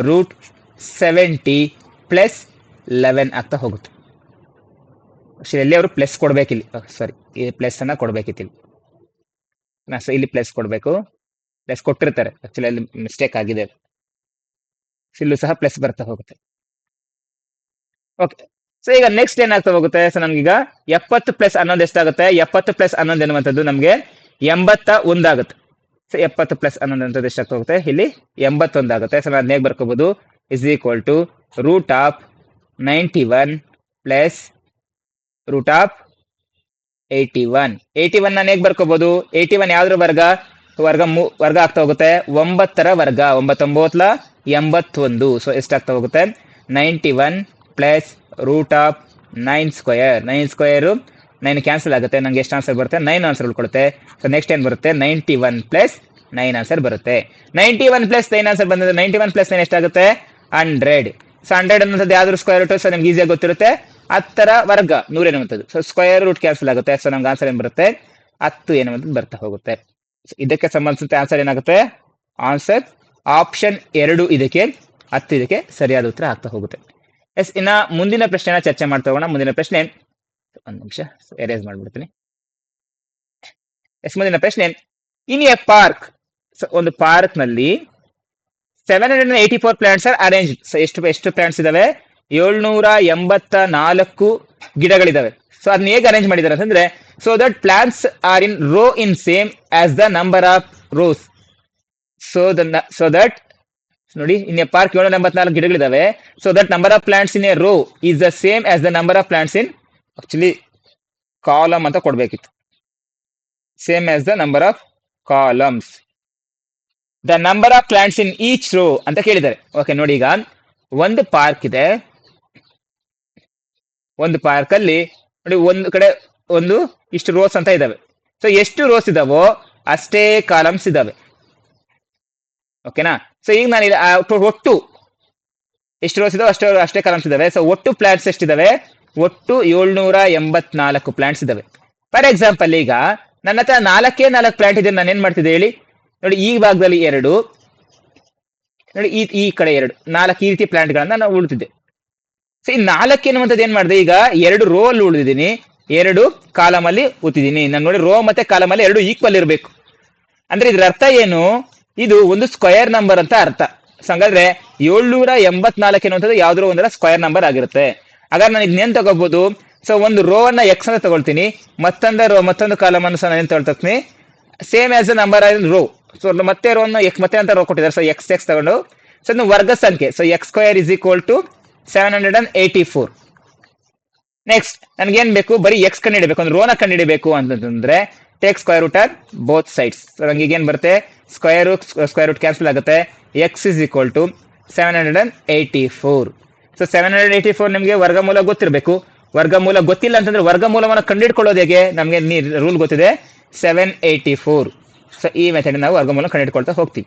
root seventy plus eleven ಆಗ್ತಾ ಹೋಗುತ್ತೆ. Actually ಇಲ್ಲಿ ಅವರು ಪ್ಲಸ್ ಕೊಡ್ಬೇಕಿಲ್ಲಿ? ಸಾರಿ ಈ ಪ್ಲಸ್ ಅನ್ನ ಕೊಡ್ಬೇಕಿತ್ತು ಇಲ್ಲಿ ನಾ ಸೊ ಇಲ್ಲಿ ಪ್ಲಸ್ ಕೊಡಬೇಕು. ಪ್ಲಸ್ ಕೊಟ್ಟಿರ್ತಾರೆ. ಆಕ್ಚುಲಿ ಅಲ್ಲಿ ಮಿಸ್ಟೇಕ್ ಆಗಿದೆ. ಇಲ್ಲೂ ಸಹ ಪ್ಲಸ್ ಬರ್ತಾ ಹೋಗುತ್ತೆ. ಓಕೆ ಸೊ ಈಗ ನೆಕ್ಸ್ಟ್ ಏನಾಗ್ತಾ ಹೋಗುತ್ತೆ? ಸೊ ನಮ್ಗೀಗ ಎಪ್ಪತ್ತು ಪ್ಲಸ್ ಹನ್ನೊಂದು ಎಷ್ಟಾಗುತ್ತೆ? ಎಪ್ಪತ್ತು ಪ್ಲಸ್ ಹನ್ನೊಂದು ಎನ್ನುವಂಥದ್ದು ನಮಗೆ? ಎಂಬತ್ತ ಒಂದಾಗುತ್ತೆ. ಎಪ್ಪತ್ತು ಪ್ಲಸ್ ಹನ್ನೊಂದು ಎಷ್ಟಾಗ್ತಾ ಹೋಗುತ್ತೆ ಇಲ್ಲಿ ಎಂಬತ್ತೊಂದಾಗುತ್ತೆ ಸೊ ನಾನು ಹೇಗೆ ಬರ್ಕೋಬಹುದು is equal to root of ninety one plus root of eighty one eighty one ನಾನು ಹೇಗೆ ಬರ್ಕೋಬಹುದು ಏಯ್ಟಿ ಒನ್ ಯಾವ್ದ್ರ ವರ್ಗ? ವರ್ಗ ಮೂ, ವರ್ಗ ಆಗ್ತಾ ಹೋಗುತ್ತೆ. ಒಂಬತ್ತರ ವರ್ಗ. ಒಂಬತ್ತೊಂಬತ್ತಲ ಎಂಬತ್ತೊಂದು. ಸೊ ಎಷ್ಟಾಗ್ತಾ ಹೋಗುತ್ತೆ? Ninety one plus root of nine square nine square nine cancel ಆಗುತ್ತೆ, ನಂಗೆ ಎಷ್ಟು ಆನ್ಸರ್ ಬರುತ್ತೆ? ನೈನ್ ಆನ್ಸರ್ ಉಳ್ಕೊಳುತ್ತೆ ಸೊ ನೆಕ್ಸ್ಟ್ ಏನು ಬರುತ್ತೆ? Ninety one plus nine answer ಬರುತ್ತೆ. Ninety one plus nine answer ಬಂದಿದೆ ನೈಂಟಿ ಒನ್ ಪ್ಲಸ್ ನೈನ್ ಎಷ್ಟಾಗುತ್ತೆ? ಹಂಡ್ರೆಡ್ ಸೊ ಹಂಡ್ರೆಡ್ ಅನ್ನೋದು ಯಾವ್ದು ಸ್ಕ್ವೇರ್ ರೂಟ್ ಸೊ ನಿಮ್ಗೆ ಈಸಿಯಾಗಿ ಗೊತ್ತಿರುತ್ತೆ. ಹತ್ತರ ವರ್ಗ, ನೂರ ಎನ್ನುವಂಥದ್ದು. ಸೊ ಸ್ಕ್ವೇರ್ ರೂಟ್ ಕ್ಯಾನ್ಸಲ್ ಆಗುತ್ತೆ. ಸೊ ನಮ್ಗೆ ಆನ್ಸರ್ ಏನು ಬರುತ್ತೆ? ಹತ್ತು ಎನ್ನುವಂಥದ್ದು ಬರ್ತಾ ಹೋಗುತ್ತೆ. ಇದಕ್ಕೆ ಸಂಬಂಧಿಸಿದ ಆನ್ಸರ್ ಏನಾಗುತ್ತೆ? ಆನ್ಸರ್ ಆಪ್ಷನ್ ಎರಡು ಇದಕ್ಕೆ, ಹತ್ತು ಇದಕ್ಕೆ ಸರಿಯಾದ ಉತ್ತರ ಆಗ್ತಾ ಹೋಗುತ್ತೆ. ಎಸ್ ಇನ್ನ ಮುಂದಿನ ಪ್ರಶ್ನೆನ ಚರ್ಚೆ ಮಾಡ್ತಾ ಹೋಗೋಣ. ಮುಂದಿನ ಪ್ರಶ್ನೆ ಒಂದು ನಿಮಿಷ ಎರೇಸ್ ಮಾಡ್ಬಿಡ್ತೀನಿ. ಎಸ್ ಮುಂದಿನ ಪ್ರಶ್ನೆ ಇನ್ ಎ ಪಾರ್ಕ್ ಒಂದು ಪಾರ್ಕ್ನಲ್ಲಿ seven hundred eighty four plants are arrange ಎಷ್ಟು ಎಷ್ಟು ಪ್ಲಾಂಟ್ಸ್ ಇದಾವೆ? ಏಳ್ನೂರ ಎಂಬತ್ತ ನಾಲ್ಕು ಗಿಡಗಳಿದಾವೆ. ಸೊ ಅದನ್ನ ಹೇಗೆ ಅರೇಂಜ್ ಮಾಡಿದ್ದಾರೆ ಅಂತಂದ್ರೆ so that plants are in row in same as the number of rows so the so that ನೋಡಿ ಇನ್ ಎ ಪಾರ್ಕ್ ಏಳ್ನೂರ ಎಂಬತ್ನಾಲ್ಕು ಗಿಡಗಳಿದಾವೆ. So that number of plants in a row is the same as the number of plants in actually column ಅಂತ ಕೊಡ್ಬೇಕಿತ್ತು. Same as the number of columns the number of plants in each row ಅಂತ ಕೇಳಿದ್ದಾರೆ. Okay ನೋಡಿ ಈಗ. ಒಂದು park ಇದೆ. ಒಂದು park ಅಲ್ಲಿ ನೋಡಿ ಒಂದು ಕಡೆ ಒಂದು ಇಷ್ಟು ರೋಸ್ ಅಂತ ಇದಾವೆ. ಸೊ ಎಷ್ಟು ರೋಸ್ ಇದಾವೋ ಅಷ್ಟೇ ಕಾಲಮ್ಸ್ ಇದಾವೆ. ಓಕೆನಾ ಸೊ ಈಗ ನಾನು ಇಲ್ಲಿ ಒಟ್ಟು- ಎಷ್ಟು ರೋಸ್ ಇದಾವೆ ಅಷ್ಟೇ ಅಷ್ಟೇ ಕಾಲಮ್ಸ್ ಇದಾವೆ. ಸೊ ಒಟ್ಟು ಪ್ಲಾಂಟ್ಸ್ ಎಷ್ಟಿದಾವೆ? ಒಟ್ಟು ಏಳ್ನೂರ ಎಂಬತ್ನಾಲ್ಕು ಪ್ಲಾಂಟ್ಸ್ ಇದಾವೆ. ಫಾರ್ ಎಕ್ಸಾಂಪಲ್ ಈಗ ನನ್ನ ಹತ್ರ ನಾಲ್ಕೇ ನಾಲ್ಕು ಪ್ಲಾಂಟ್ ಇದೆ, ನಾನು ಏನ್ ಮಾಡ್ತಿದ್ದೆ ಹೇಳಿ? ನೋಡಿ, ಈ ಭಾಗದಲ್ಲಿ ಎರಡು, ನೋಡಿ, ಈ ಈ ಕಡೆ ಎರಡು, ನಾಲ್ಕು ಈ ರೀತಿ ಪ್ಲಾಂಟ್ಗಳನ್ನ ನಾವು ಉಳಿತಿದ್ದೆ ಸೊ ಈ ನಾಲ್ಕು ಎನ್ನುವಂಥದ್ದು ಏನ್ ಮಾಡಿದೆ? ಈಗ ಎರಡು ರೋ ಅಲ್ಲಿ ಉಳಿದಿದ್ದೀನಿ, ಎರಡು ಕಾಲಮಲ್ಲಿ ಉತ್ತಿದ್ದೀನಿ. ನಾನು ನೋಡಿ ರೋ ಮತ್ತೆ ಕಾಲಮಲ್ಲಿ ಎರಡು ಈಕ್ವಲ್ ಇರಬೇಕು. ಅಂದ್ರೆ ಇದ್ರ ಅರ್ಥ ಏನು? ಇದು ಒಂದು ಸ್ಕ್ವಯರ್ ನಂಬರ್ ಅಂತ ಅರ್ಥ. ಸಂಗಾದ್ರೆ ಏಳ್ನೂರ ಎಂಬತ್ನಾಲ್ಕು ಎನ್ನುವಂಥದ್ದು ಯಾವ್ದಾದ್ರು ಒಂದರ ಸ್ಕ್ವಯರ್ ನಂಬರ್ ಆಗಿರುತ್ತೆ. ಹಾಗಾದ್ರೆ ನಾನು ಇದನ್ನೇನ್ ತಗೋಬಹುದು? ಸೊ ಒಂದು ರೋ ಅನ್ನ ಎಕ್ಸ್ ಅಂತ ತಗೊಳ್ತೀನಿ. ಮತ್ತೊಂದು ರೋ ಮತ್ತೊಂದು ಕಾಲಮ್ ಅನ್ನು ಸಹ ನಾನು ತಗೊಳ್ತೀನಿ same as a number row so ಮತ್ತೆ ರೋ ಅನ್ನು ಮತ್ತೆ ಅಂತ ರೋ ಕೊಟ್ಟಿದ್ದಾರೆ. ಸೊ ಎಕ್ಸ್ ಎಕ್ಸ್ ತಗೊಂಡು. ಸೊ ಇದು ವರ್ಗ ಸಂಖ್ಯೆ. So x square is equal to seven hundred and eighty four next ನನ್ಗೆ ಏನ್ ಬೇಕು? ಬರೀ ಎಕ್ಸ್ ಕಂಡುಹಿಡಿಬೇಕು ಅಂದ್ರೆ ರೋನ ಕಂಡುಹಿಡಿಬೇಕು ಅಂತಂದ್ರೆ take square root or both sides ನಂಗೆ ಏನ್ ಬರುತ್ತೆ? ಸ್ಕ್ವೇರ್ ಸ್ಕ್ವೇರ್ ರೂಟ್ ಕ್ಯಾನ್ಸಲ್ ಆಗುತ್ತೆ. X is equal to seven hundred and eighty four so seven hundred eighty four ನಿಮಗೆ ವರ್ಗಮೂಲ ಗೊತ್ತಿರಬೇಕು. ವರ್ಗಮೂಲ ಗೊತ್ತಿಲ್ಲ ಅಂತಂದ್ರೆ ವರ್ಗಮೂಲವನ್ನು ಕಂಡುಹಿಡ್ಕೊಳ್ಳೋದು ಹೇಗೆ? ನಮಗೆ ರೂಲ್ ಗೊತ್ತಿದೆ. ಸೆವೆನ್ ಏಯ್ಟಿ ಫೋರ್ ಸೊ ಈ ಮೆಥಡ್ ನಾವು ವರ್ಗಮೂಲ ಕಂಡುಹಿಡ್ಕೊಳ್ತಾ ಹೋಗ್ತೀವಿ.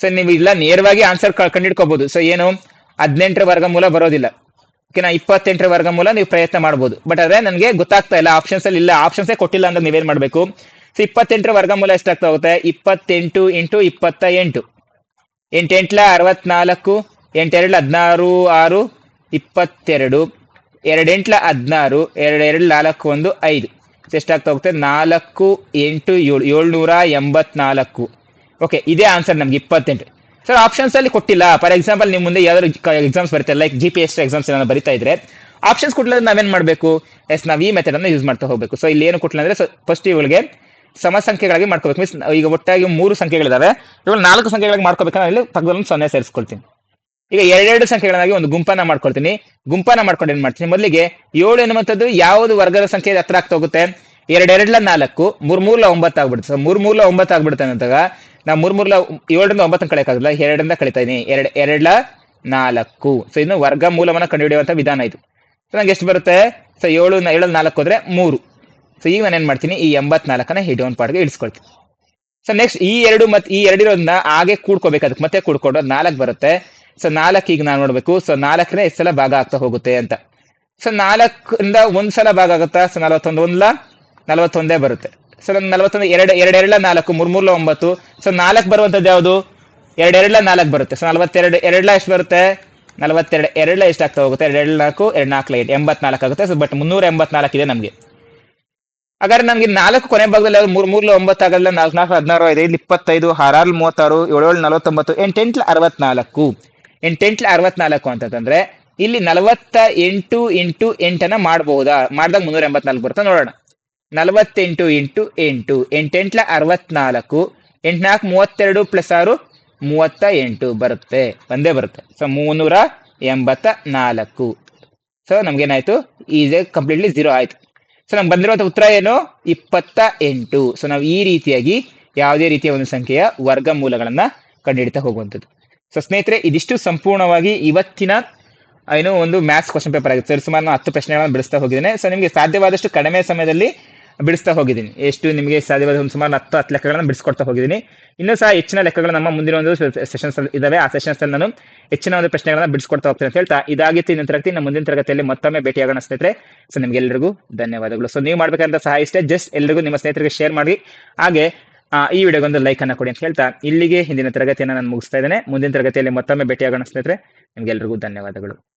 ಸೊ ನೀವು ಇಲ್ಲ, ನೇರವಾಗಿ ಆನ್ಸರ್ ಕಂಡುಹಿಡ್ಕೋಬಹುದು ಸೊ ಏನು? ಹದಿನೆಂಟರ ವರ್ಗಮೂಲ ಬರೋದಿಲ್ಲ. ಓಕೆನಾ? ಇಪ್ಪತ್ತೆಂಟರ ವರ್ಗಮೂಲ ನೀವು ಪ್ರಯತ್ನ ಮಾಡ್ಬೋದು. ಬಟ್ ಆದರೆ ನನಗೆ ಗೊತ್ತಾಗ್ತಾ ಇಲ್ಲ. ಆಪ್ಷನ್ಸ್ ಅಲ್ಲಿ ಇಲ್ಲ. ಆಪ್ಷನ್ಸ್ ಕೊಟ್ಟಿಲ್ಲ ಅಂದ್ರೆ ನೀವೇನ್ ಮಾಡಬೇಕು? ಸೊ ಇಪ್ಪತ್ತೆಂಟರ ವರ್ಗಮೂಲ ಎಷ್ಟಾಗ್ತಾ ಹೋಗುತ್ತೆ? ಇಪ್ಪತ್ತೆಂಟು ಇಂಟು ಇಪ್ಪತ್ತ ಎಂಟು ಎಂಟೆಂಟ್ಲ ಅರವತ್ನಾಲ್ಕು. ಎಂಟೆರಡು ಹದಿನಾರು, ಆರು, ಇಪ್ಪತ್ತೆರಡು, ಎರಡೆಂಟ್ಲ ಹದಿನಾರು ಎರಡು ಎರಡು ನಾಲ್ಕು, ಒಂದು, ಐದು. ಎಷ್ಟಾಗ್ತಾ ಹೋಗ್ತದೆ ನಾಲ್ಕು, ಎಂಟು, ಏಳು, ಏಳ್ನೂರ ಎಂಬತ್ನಾಲ್ಕು. ಓಕೆ ಇದೇ ಆನ್ಸರ್ ನಮ್ಗೆ ಇಪ್ಪತ್ತೆಂಟು. ಸರ್ ಆಪ್ಷನ್ಸ್ ಅಲ್ಲಿ ಕೊಟ್ಟಿಲ್ಲ. ಫಾರ್ ಎಕ್ಸಾಂಪಲ್ ನಿಮ್ಮ ಮುಂದೆ ಯಾವ್ದಾದ್ರು ಎಕ್ಸಾಮ್ಸ್ ಬರುತ್ತೆ like G P S exams ಏನಾದ್ರು ಬರಿತಾ ಇದ್ರೆ ಆಪ್ಷನ್ಸ್ ಕೊಟ್ಟಿಲ್ಲ ನಾವೇನ್ ಮಾಡಬೇಕು? ಎಸ್ ನಾವು ಈ ಮೆಥಡ್ ಅನ್ನು ಯೂಸ್ ಮಾಡ್ತಾ ಹೋಗಬೇಕು. ಸೊ ಇಲ್ಲಿ ಏನು ಕೊಟ್ಲ ಅಂದ್ರೆ ಫಸ್ಟ್ ಇವುಗಳಿಗೆ ಸಮ ಸಂಖ್ಯೆಗಳಾಗಿ ಮಾಡ್ಕೋಬೇಕು. ಮೀನ್ಸ್ ಈಗ ಒಟ್ಟಾಗಿ ಮೂರು ಸಂಖ್ಯೆಗಳಿದಾವೆ. ಇವಾಗ ನಾಲ್ಕು ಸಂಖ್ಯೆಗಳಾಗಿ ಮಾಡ್ಕೋಬೇಕಂದ್ರೆ ಇಲ್ಲಿ ಪಕ್ಕದಲ್ಲಿ ಸೊನ್ನೆ ಸೇರಿಸ್ಕೊಳ್ತೀನಿ. ಈಗ ಎರಡೆರಡು ಸಂಖ್ಯೆಗಳನ್ನಾಗಿ ಒಂದು ಗುಂಪನ್ನ ಮಾಡ್ಕೊಳ್ತೀನಿ. ಗುಂಪನ್ನ ಮಾಡ್ಕೊಂಡು ಏನ್ ಮಾಡ್ತೀನಿ? ಮೊದಲಿಗೆ ಏಳು ಎನ್ನುವಂಥದ್ದು ಯಾವ್ದು ವರ್ಗದ ಸಂಖ್ಯೆ ಹತ್ರ ಆಗ್ತಾ ಹೋಗುತ್ತೆ? ಎರಡೆರಡ್ಲ ನಾಲ್ಕು ಮೂರ್ ಮೂರ್ಲ ಒಂಬತ್ತು ಆಗ್ಬಿಡುತ್ತೆ. ಮೂರ್ ಮೂರ್ಲ ಒಂಬತ್ತು ಆಗ್ಬಿಡುತ್ತೆ ಅಂತಾಗ ನಾವು ಮೂರ್ ಮೂರ್ಲ ಏಳರಿಂದ ಒಂಬತ್ತನ್ನು ಕಳೆಯಕ್ಕಾಗಲ್ಲ ಎರಡರಿಂದ ಕಳಿತಾ ಇದೀನಿ. ಎರಡ್, ಎರಡ್ಲ ನಾಲ್ಕು. ಸೊ ಇನ್ನು ವರ್ಗ ಮೂಲವನ್ನ ಕಂಡುಹಿಡಿಯುವಂತ ವಿಧಾನ ಇದು. ಸೊ ನಂಗೆ ಎಷ್ಟು ಬರುತ್ತೆ? ಸೊ ಏಳು ಏಳು ನಾಲ್ಕು ಹೋದ್ರೆ ಮೂರು. ಸೊ ಈಗ ನಾನು ಏನ್ ಮಾಡ್ತೀನಿ? ಈ ಎಂಬತ್ನಾಲ್ಕನ್ನ ಈ ಡೌನ್ ಪಾಡ್ಗೆ ಇಳಿಸ್ಕೊಳ್ತೀನಿ. ಸೊ ನೆಕ್ಸ್ಟ್ ಈ ಎರಡು ಮತ್ತೆ ಈ ಎರಡಿರೋದನ್ನ ಹಾಗೆ ಕೂಡ್ಕೋಬೇಕು. ಅದಕ್ಕೆ ಮತ್ತೆ ಕೂಡ್ಕೊಂಡು ನಾಲ್ಕು ಬರುತ್ತೆ. ಸೊ ನಾಲ್ಕು ಈಗ ನಾನು ನೋಡ್ಬೇಕು. ಸೊ ನಾಲ್ಕನೇ ಎಷ್ಟು ಸಲ ಭಾಗ ಆಗ್ತಾ ಹೋಗುತ್ತೆ ಅಂತ. ಸೊ ನಾಲ್ಕರಿಂದ ಒಂದ್ ಸಲ ಭಾಗ ಆಗುತ್ತಾ? ಸೊ ನಲವತ್ತೊಂದು ಒಂದ್ಲ ನಲವತ್ತೊಂದೇ ಬರುತ್ತೆ. ಸೊ ನಂಗೆ ನಲವತ್ತೊಂದು ಎರಡು, ಎರಡೆರಡ್ಲ ನಾಲ್ಕು ಮೂರ್ ಮೂರ್ಲ ಒಂಬತ್ತು. ಸೊ ನಾಲ್ಕು ಬರುವಂತದ್ದು ಯಾವುದು? ಎರಡೆರಡ್ಲ ನಾಲ್ಕು ಬರುತ್ತೆ. ಸೊ ನಲವತ್ತೆರಡು, ಎರಡ್ಲ ಎಷ್ಟು ಬರುತ್ತೆ? ನಲವತ್ತೆರಡು, ಎರಡ್ಲ ಎಷ್ಟು ಆಗ್ತಾ ಹೋಗುತ್ತೆ? ಎರಡು ನಾಲ್ಕು ಎರಡು ನಾಲ್ಕು ಎಂಟು. ಎಂಬತ್ನಾಲ್ಕು ಆಗುತ್ತೆ. ಸೊ ಬಟ್ ಮುನ್ನೂರ ಎಂಬತ್ನಾಲ್ಕು ಇದೆ ನಮಗೆ. ಹಾಗಾದ್ರೆ ನಮಗೆ ನಾಲ್ಕು ಕೊನೆ ಭಾಗದಲ್ಲಿ ಮೂರ್, ಮೂರ್ಲ ಒಂಬತ್ತು ಆಗಲ್ಲ. ನಾಲ್ಕು ನಾಲ್ಕು, ಹದಿನಾರು, ಐದು ಐದು ಇಪ್ಪತ್ತೈದು ಆರಾರು ಮೂವತ್ತಾರು, ಏಳು ನಲವತ್ತೊಂಬತ್ತು ಎಂಟೆಂಟ್ಲ ಅರವತ್ನಾಲ್ಕು. ಎಂಟೆಂಟ್ಲ ಅರವತ್ನಾಲ್ಕು ಅಂತಂದ್ರೆ ಇಲ್ಲಿ ನಲವತ್ತ ಎಂಟು ಇಂಟು ಎಂಟನ್ನ ಮಾಡಬಹುದಾ ಮಾಡಿದಾಗ ಮುನ್ನೂರ ಎಂಬತ್ನಾಲ್ಕು ಬರುತ್ತೆ? ನೋಡೋಣ. ನಲವತ್ತೆಂಟು ಇಂಟು ಎಂಟು, ಎಂಟೆಂಟ್ಲ ಅರವತ್ನಾಲ್ಕು, ಎಂಟ್ನಾಲ್ಕು ಮೂವತ್ತೆರಡು ಪ್ಲಸ್ ಆರು, ಮೂವತ್ತ ಎಂಟು ಬರುತ್ತೆ. ಒಂದೇ ಬರುತ್ತೆ. ಸೊ ಮುನ್ನೂರ ಎಂಬತ್ತ ನಾಲ್ಕು ಸೊ ನಮ್ಗೇನಾಯ್ತು? ಈಸ್ ಕಂಪ್ಲೀಟ್ಲಿ ಜೀರೋ ಆಯ್ತು. ಸೊ ನಮ್ಗೆ ಬಂದಿರುವಂತ ಉತ್ತರ ಏನು? ಇಪ್ಪತ್ತ ಎಂಟು. ಸೊ ನಾವು ಈ ರೀತಿಯಾಗಿ ಯಾವುದೇ ರೀತಿಯ ಒಂದು ಸಂಖ್ಯೆಯ ವರ್ಗ ಮೂಲಗಳನ್ನ ಕಂಡುಹಿಡಿತಾ ಹೋಗುವಂಥದ್ದು. ಸೊ ಸ್ನೇಹಿತರೆ, ಇದಿಷ್ಟು ಸಂಪೂರ್ಣವಾಗಿ ಇವತ್ತಿನ ಏನು ಒಂದು ಮ್ಯಾಥ್ಸ್ ಕ್ವಶನ್ ಪೇಪರ್ ಆಗುತ್ತೆ ಸರ್, ಸುಮಾರು ನಾನು ಹತ್ತು ಪ್ರಶ್ನೆಗಳನ್ನು ಬಿಡಿಸ್ತಾ ಹೋಗಿದ್ದೇನೆ. ಸೊ ನಿಮಗೆ ಸಾಧ್ಯವಾದಷ್ಟು ಕಡಿಮೆ ಸಮಯದಲ್ಲಿ ಬಿಡಿಸ್ತಾ ಹೋಗಿದ್ದೀನಿ. ಎಷ್ಟು ನಿಮಗೆ ಸಾಧ್ಯವಾದ ಒಂದು ಸುಮಾರು ಹತ್ತು ಹತ್ತು ಲೆಕ್ಕಗಳನ್ನು ಬಿಡಿಸ್ಕೊಡ್ತಾ ಹೋಗಿದ್ದೀನಿ. ಇನ್ನೂ ಸಹ ಹೆಚ್ಚಿನ ಲೆಕ್ಕಗಳು ನಮ್ಮ ಮುಂದಿನ ಒಂದು ಸೆಷನ್ಸ್ ಇದಾವೆ. ಆ ಸೆಷನ್ಸ್ ಅಲ್ಲಿ ನಾನು ಹೆಚ್ಚಿನ ಒಂದು ಪ್ರಶ್ನೆಗಳನ್ನ ಬಿಡಿಸ್ಕೊಡ್ತಾ ಹೋಗ್ತೀನಿ ಅಂತ ಹೇಳ್ತಾ, ಇದಾಗಿತ್ತು ಇನ್ನೊಂದು ತರಗತಿ. ನಮ್ಮ ಮುಂದಿನ ತರಗತಿಯಲ್ಲಿ ಮತ್ತೊಮ್ಮೆ ಭೇಟಿಯಾಗೋಣ ಸ್ನೇಹಿತರೆ. ಸೊ ನಿಮ್ಗೆಲ್ಲರಿಗೂ ಧನ್ಯವಾದಗಳು. ಸೊ ನೀವು ಮಾಡ್ಬೇಕಂತ ಸಹ ಇಷ್ಟೇ. ಜಸ್ಟ್ ಎಲ್ಲರಿಗೂ ನಿಮ್ಮ ಸ್ನೇಹಿತರಿಗೆ ಶೇರ್ ಮಾಡಿ. ಹಾಗೆ ಈ ವಿಡಿಯೋಗೊಂದು ಲೈಕ್ ಅನ್ನ ಕೊಡಿ ಅಂತ ಹೇಳ್ತಾ ಇಲ್ಲಿಗೆ ಹಿಂದಿನ ತರಗತಿಯನ್ನು ನಾನು ಮುಗಿಸ್ತಾ ಇದ್ದೇನೆ. ಮುಂದಿನ ತರಗತಿಯಲ್ಲಿ ಮತ್ತೊಮ್ಮೆ ಭೇಟಿಯಾಗೋಣ ಸ್ನೇಹಿತರೆ. ನಿಮ್ಗೆಲ್ರಿಗೂ ಧನ್ಯವಾದಗಳು.